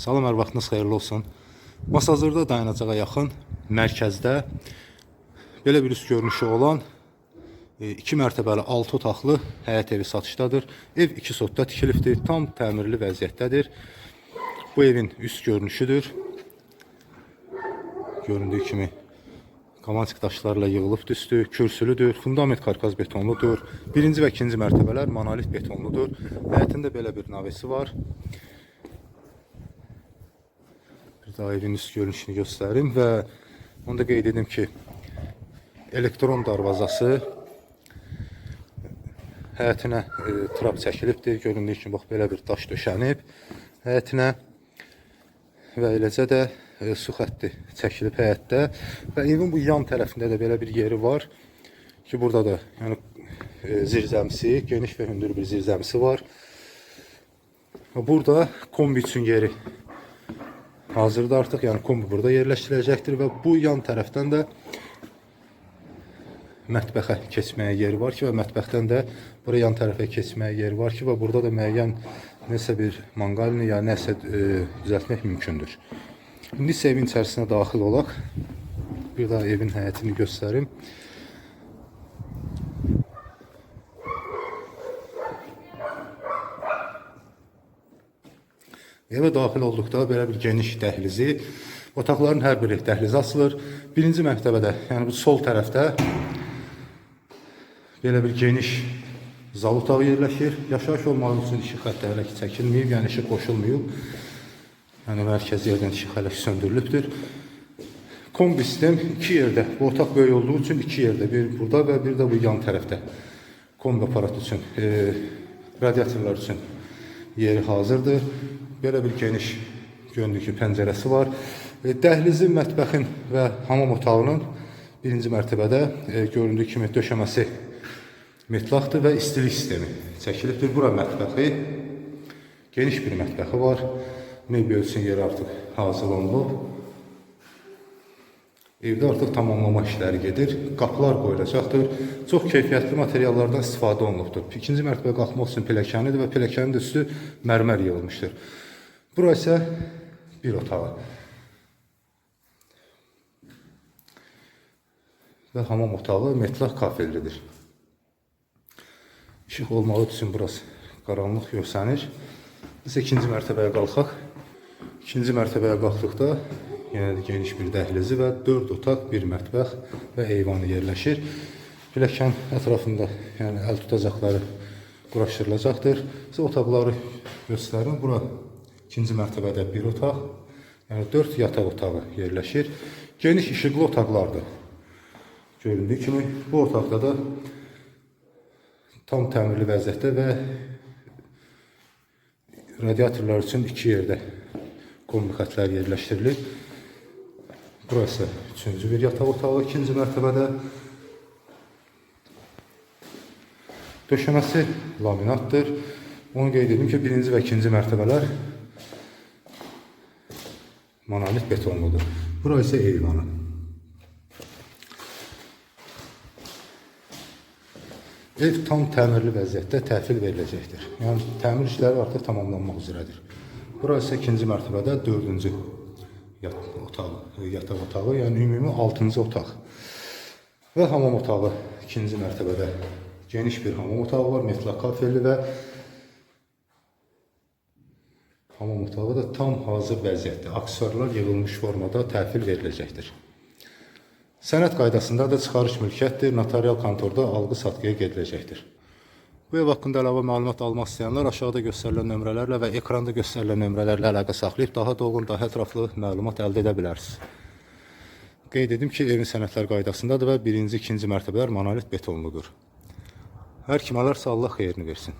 Salam, hər vaxtınız xeyirli olsun. Masazırda dayanacağa yaxın mərkəzdə belə bir üst görünüşü olan 2 mərtəbəli 6 otaqlı həyət evi satışdadır. Ev 2 sotda tikilibdir, tam təmirli vəziyyətdədir. Bu evin üst görünüşüdür. Göründüyü kimi Kamansik daşlarla yığılıb düzdür, kürsülüdür, fundament karkaz betonludur. Birinci və ikinci mərtəbələr monolit betonludur. Həyətində belə bir navesi var. Daha evin üst görünüşünü göstərim və onu da qeyd edim ki, elektron darvazası həyətinə e, trap çəkilibdir. Göründüyü kimi bax belə bir daş döşənib həyətinə və eləcə də e, su xətti çəkilib həyətdə və evin bu yan tərəfində də belə bir yeri var ki, burada da yəni e, zirzəmisi, geniş və hündür bir zirzəmisi var. Burada kombi üçün yeri hazırda artıq, yəni kombi burada yerləşdiriləcəkdir və bu yan tərəfdən də mətbəxə keçməyə yeri var ki və mətbəxdən də bura yan tərəfə keçməyə yeri var ki və burada da müəyyən nəsə bir manqalini ya nəsə e, düzəltmək mümkündür. İndi isə evin içərisinə daxil olaq. Bir daha evin həyətini göstərim. Evə daxil olduqda belə bir geniş dəhlizi, otaqların hər biri dəhlizə açılır. Birinci mərtəbədə, yəni bu sol tərəfdə belə bir geniş zal otağı yerləşir. Yaşayış olmağı üçün işıq xətti hələ ki çəkilməyib, yəni işıq qoşulmayıb. Yəni mərkəzi yerdən işıq hələ söndürülübdür. Kombi sistem iki yerdə. Bu otaq böyük olduğu üçün iki yerdə. Bir burada və bir də bu yan tərəfdə. Kombi aparatı üçün, e, radiatorlar üçün yeri hazırdır. Belə bir geniş göründüyü ki pəncərəsi var. E, dəhlizin, mətbəxin və hamam otağının birinci mərtəbədə e, göründüyü kimi döşəməsi metlaqdır və istilik sistemi çəkilibdir. Bura mətbəxi, geniş bir mətbəxi var. Mebel üçün yeri artıq hazırlanıb. Evdə artıq tamamlama işləri gedir. Qapılar qoyulacaqdır. Çox keyfiyyətli materiallardan istifadə olunubdur. İkinci mərtəbə qalxmaq üçün pilləkənidir və pilləkənin üstü mərmər yığılmışdır. Bura isə bir otağı. Və hamam otağı metlaq kafellidir. İşıq olmağı üçün biraz qaranlıq görsənir. Biz ikinci mərtəbəyə qalxaq. İkinci mərtəbəyə qalxdıqda yenə də geniş bir dəhlizi və 4 otaq, bir mətbəx və eyvanı yerləşir. Pilləkən ətrafında yəni əl tutacaqları quraşdırılacaqdır. Sizə otaqları göstərim. Bura ikinci mərtəbədə bir otaq, yəni 4 yataq otağı yerləşir. Geniş işıqlı otaqlardır. Göründüyü kimi bu otaqda da tam təmirli vəziyyətdə və radiatorlar üçün iki yerdə kombi xətlər yerləşdirilib. Burası üçüncü bir yataq otağı ikinci mərtəbədə. Döşəməsi laminatdır. Onu qeyd edim ki, birinci və ikinci mərtəbələr monolit betonludur. Bura isə eyvanı. Ev tam təmirli vəziyyətdə təhvil veriləcəkdir. Yəni təmir işləri artıq tamamlanmaq üzrədir. Bura isə ikinci mərtəbədə dördüncü yat otağı, yataq otağı, yəni ümumi 6-cı otaq. Və hamam otağı ikinci mərtəbədə geniş bir hamam otağı var, metlaq kafelli və hamam otağı da tam hazır vəziyyətdə, aksesuarlar yığılmış formada təhvil veriləcəkdir. Sənəd qaydasında da çıxarış mülkiyyətdir, notarial kontorda alqı-satqıya gediləcəkdir. Bu ev haqqında əlavə məlumat almaq istəyənlər aşağıda göstərilən nömrələrlə və ekranda göstərilən nömrələrlə əlaqə saxlayıb daha dolğun, daha ətraflı məlumat əldə edə bilərsiniz. Qeyd edim ki, evin sənədlər qaydasındadır və birinci, ikinci mərtəbələr monolit betonludur. Hər kim alarsa Allah xeyrini versin.